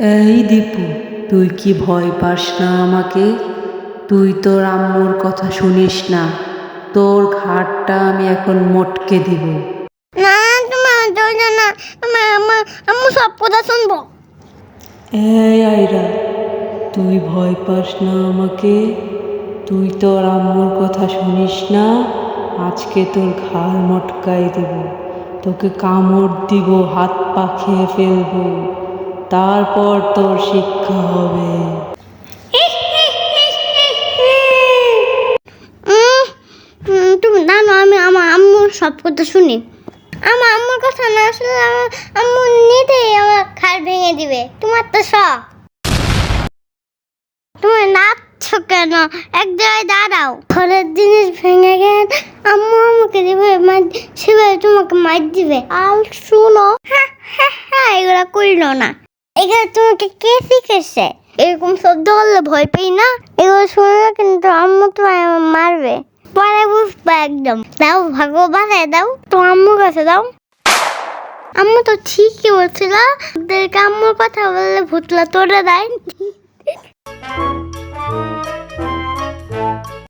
এই দীপু তুই কি ভয় পাস না আমাকে? তুই তোর আম্মুর কথা শুনিস না। তোর ঘাটটা আমি এখন মটকে দিব। না তোমার দরজা না আমার আমার আম্মু সব কথা শুনব। এই আইরা তুই ভয় পাস না আমাকে? তুই তোর আম্মুর কথা শুনিস না? আজকে তোর ঘাড় মটকাই দিব। তোকে কামড় দিব হাত পা খেয়ে ফেলব। তারপর তোর শিক্ষা হবে। তুমি জানো আমি আমার আম্মুর সব কথা শুনি। আমার আম্মুর কথা না শুনলে আমার আম্মু নিতেই আমার খাল ভেঙে দিবে। তোমার তো সব তুমি নাচছো কেন? এক জায়গায় দাঁড়াও। ঘরের জিনিস ভেঙে গেল আম্মু আমাকে দিবে সেভাবে তোমাকে মার দিবে। আর শুনো হ্যাঁ হ্যাঁ হ্যাঁ এগুলো করিল না। এগুলো তোমাকে কে শিখেছে? এরকম শব্দ করলে ভয় পেই না? এগুলো শুনলে কিন্তু আম্মু তো মারবে। পরে বুঝবে একদম। দাও ভগবান দাও। তো আম্মুর কাছে দাও। আম্মু তো ঠিকই বলছিল, ওদেরকে আম্মুর কথা বললে ভুতলা তোরা দেয়।